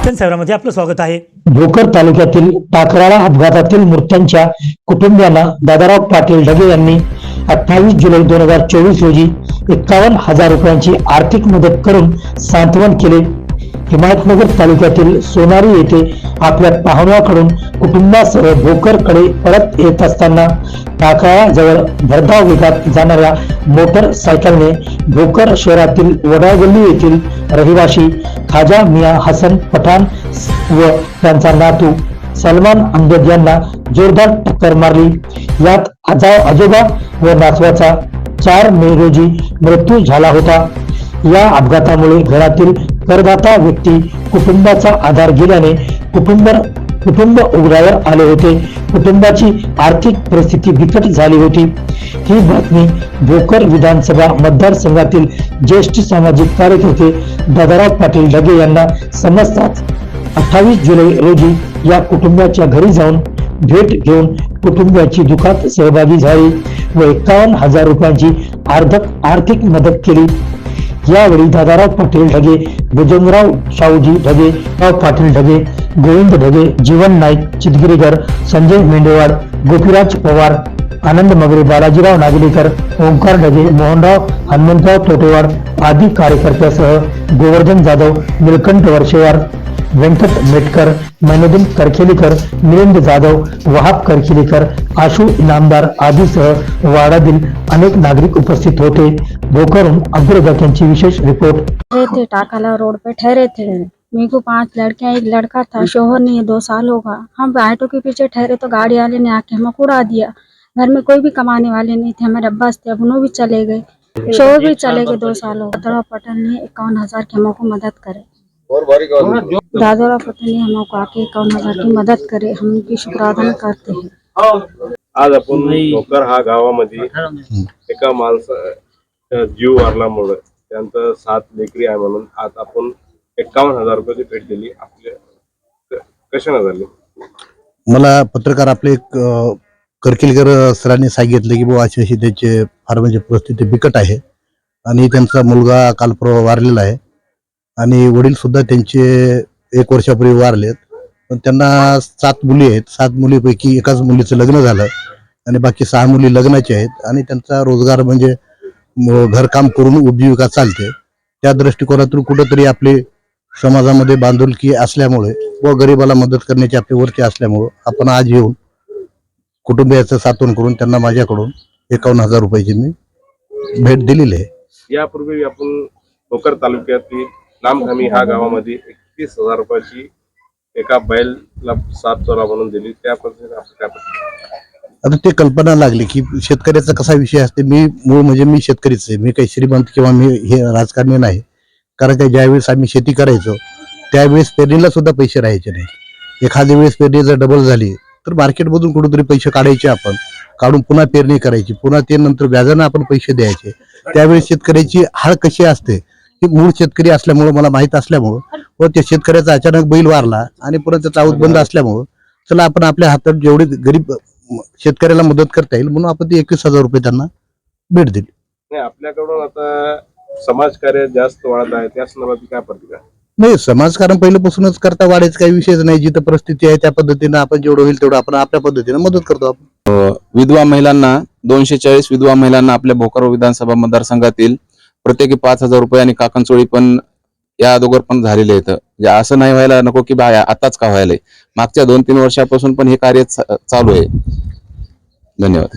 Mission सेवामध्ये आपलं स्वागत आहे. भोकर तालुक्यातील टाकराळा अपघातातील मृत्यांच्या कुटुंबियांना दादाराव पाटील ढगे यांनी अठ्ठावीस जुलै दोन हजार चोवीस रोजी एक्कावन्न हजार रुपयांची आर्थिक मदत करून सांत्वन केले. हिमायतनगर तालुक्यातील सोनारी येथे आपल्या पाहुण्याकडून कुटुंबासह भोकरकडे परत येत असताना टाकाळाजवळ भरधाव वेगात जाणाऱ्या मोटरसायकलने भोकर शहरातील वडागल्ली येथील रहिवाशी खाजा मिया हसन पठाण व त्यांचा नातू सलमान अहमद यांना जोरदार टक्कर मारली. यात आजा आजोबा व नातवाचा चार मे रोजी मृत्यू झाला होता. या अपघातामुळे घरातील करदाता व्यक्ती कुटुंबाचा आधार गेल्याने कुटुंब कुटुंब उघड्यावर आले होते. कुटुंबाची आर्थिक परिस्थिती बिकट झाली होती. ही बातमी भोकर विधानसभा मतदारसंघातील ज्येष्ठ सामाजिक कार्यकर्ते दादाराव पाटील ढगे यांना समजताच अठ्ठावीस जुलै रोजी या कुटुंबाच्या घरी जाऊन भेट घेऊन कुटुंबाची दुखात सहभागी झाली व एकावन्न हजार रुपयांची आर्धक आर्थिक मदत केली. यावेळी दादाराव पाटील ढगे भुजंगराव शाहूजी ढगे राव पाटील ढगे गोविंद ढगे जीवन नाईक चितगिरीकर संजय मेंढेवाड गोपीराज पवार आनंद मगरे बालाजीराव नागलीकर ओंकार ढगे मोहनराव हनुमंतराव तोटेवाड आदी कार्यकर्त्यासह गोवर्धन जाधव निलकंठ वर्षेवार व्यंकट मेटकर मैनुद्दीन करखेलीकर मिलिंद जाधव वहाब करखेलीकर आशू इनामदार आदीसह वाडातील अनेक नागरिक उपस्थित होते. भोकरून अब्दुल यांची विशेष रिपोर्ट. टाकाला रोड पे ठहरे थे मेरे को पाँच लड़कियाँ एक लड़का था शोहर नहीं है दो साल होगा। हम ऑटो के पीछे ठहरे तो गाड़ी वाले ने आके हमको उड़ा दिया। घर में कोई भी कमाने वाले नहीं थे हमारे अब्बास थे अब भी चले गए। शोहर भी चले गए दो साल हो दादरा पटेल ने इक्यावन हज़ार की हमको मदद करे। दादरा पटेल ने हमको आके इक्यावन हज़ार की मदद करे। हम उनकी शुक्राना करते हैं। आज आपण भोकर हा गावामध्ये एका माणसा जीव वारल्यामुळे त्यांचं सात लेकरी आहे म्हणून आज आपण एक्कावन्न हजार रुपयाची भेट दिली. आपल्या कशाने झाली? मला पत्रकार आपले एक करकिलकर सरांनी सांगितलं की बुवा अशी अशी त्याचे फार म्हणजे परिस्थिती बिकट आहे आणि त्यांचा मुलगा काल परवा वारलेला आहे. आणि वडील सुद्धा त्यांचे एक वर्षापूर्वी वारलेत. पण त्यांना सात मुली आहेत. सात मुलीपैकी एकाच मुलीचं लग्न झालं आणि बाकी सहा मुली लग्नाचे आहेत आणि त्यांचा रोजगार म्हणजे घरकाम करून उपजीविका चालते. त्या दृष्टिकोनातून कुठंतरी आपली समाजामध्ये बांधिलकी असल्यामुळे व गरिबाला मदत करण्याची आपली वृत्ती असल्यामुळं आपण आज येऊन कुटुंबियाचं साथून करून त्यांना माझ्याकडून एकावन्न हजार रुपयाची मी भेट दिलेली आहे. यापूर्वी आपण भोकर तालुक्यातील लांबखामी ह्या गावामध्ये एकतीस हजार रुपयाची एका बैलला सात चोरा म्हणून दिली. त्या पद्धतीने आता ते कल्पना लागली की शेतकऱ्याचा कसा विषय असते? मी मूळ म्हणजे मी शेतकरीच आहे. मी काही श्रीमंत किंवा मी हे राजकारणी नाही. कारण का ज्यावेळेस आम्ही शेती करायचो त्यावेळेस पेरणीला सुद्धा पैसे राहायचे नाही. एखाद्या वेळेस पेरणी जर डबल झाली तर मार्केटमधून कुठेतरी पैसे काढायचे आपण. काढून पुन्हा पेरणी करायची पुन्हा ते नंतर व्याजानं आपण पैसे द्यायचे. त्यावेळेस शेतकऱ्याची हाळ कशी असते की मूळ शेतकरी असल्यामुळं मला माहीत असल्यामुळं व त्या शेतकऱ्याचा अचानक बैल वारला आणि पुन्हा त्याचा आऊत बंद असल्यामुळं चला आपण आपल्या हातात जेवढी गरीब शेतकऱ्याला मदत करता येईल म्हणून आपण ते एकवीस हजार रुपये त्यांना भेट दिली. आपल्याकडून आता समाजकार्य जास्त वाढत आहे त्या संदर्भात काय प्रतिक्रिया? नाही समाजकारण पहिल्यापासूनच करता वाढायचं काही विषयच नाही. जिथं परिस्थिती आहे त्या पद्धतीनं आपण जेवढं होईल तेवढं आपण आपल्या पद्धतीनं मदत करतो आपण. विधवा महिलांना दोनशे चाळीस विधवा महिलांना आपल्या भोकर विधानसभा मतदारसंघातील प्रत्येकी पाच हजार रुपये आणि काकणचोळी पण या अगोदर पण झालेले आहेत. म्हणजे असं नाही व्हायला नको की बा आताच का व्हायलंय? मागच्या दोन तीन वर्षापासून पण हे कार्य चालू आहे. धन्यवाद.